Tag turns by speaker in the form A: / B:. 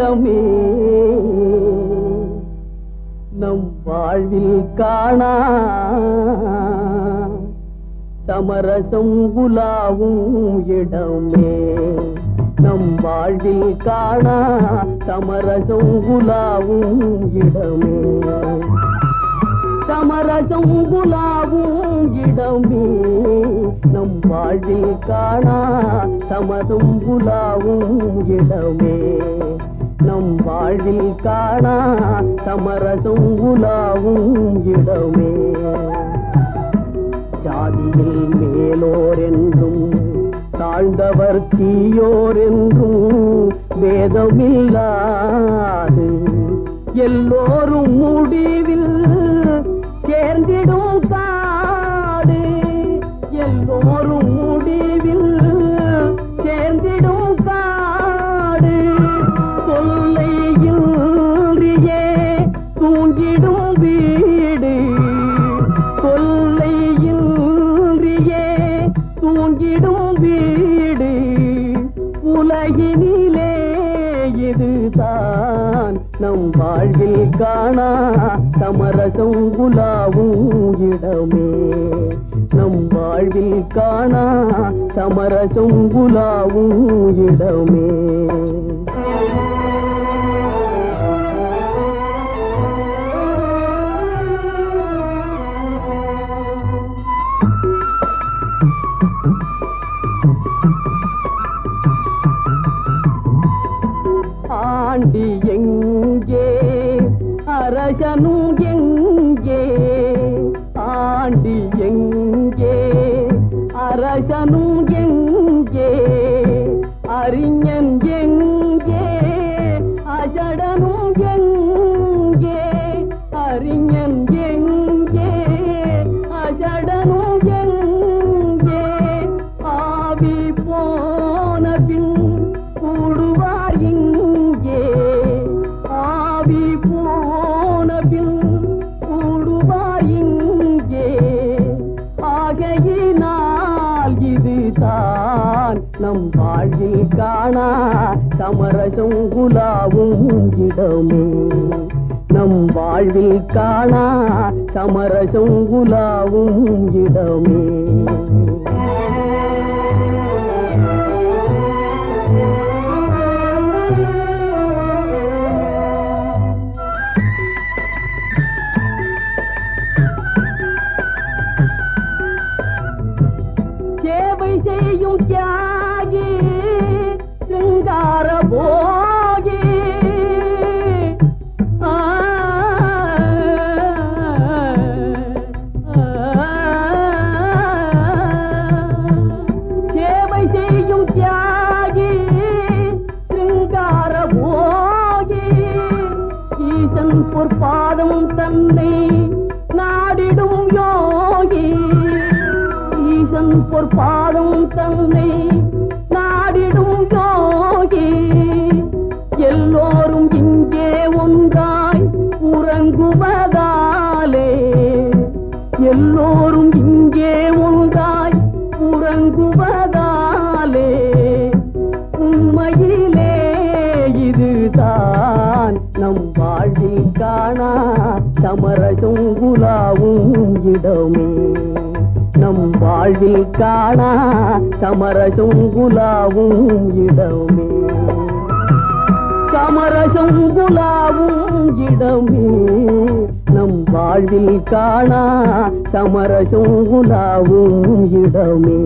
A: இடமே நம் வாழ்வில் காணா. சமரசம் புலாவும் இடமே. நம் வாழ்வில் காணா. சமரசம் புலாவும் இடமே. சமரசம் புலாவும் இடமே. நம் வாழ்வில் காணா. சமரசம் புலாவும் இடமே. நம் வாழ்வில் காணா சமரசும் உலாவும் இடமே. ஜாதியில் மேலோர் என்றும் தாழ்ந்தவர் தீயோர் என்றும் வேதமில்லாது. எல்லோரும் முடிவில் இதுதான் நம் வாழ்வில் காணா. சமரசம் குலாவும் இடமே. நம் வாழ்வில் காணா. சமரசம் குலாவும் இடமே. அரசனும் எங்கே ஆண்டி எங்கே அரசனும் எங்கே அறிஞன் நம் வாழ்வில் காணா சமரசம் குலாவும் இடமே. நம் வாழ்வில் காணா சமரசம் குலாவும் இடமே. பொற்பாதம் தன்னை நாடிடும் யோகி. ஈசன் பொற்பாதம் தன்னை நம் வாழ்வில் காணா சமரசம் குலாவும் இடமே. நம் வாழ்வில் காணா சமரசம் குலாவும் இடமே. சமரசம் குலாவும் இடமே. நம் வாழ்வில் காணா சமரசம் குலாவும் இடமே.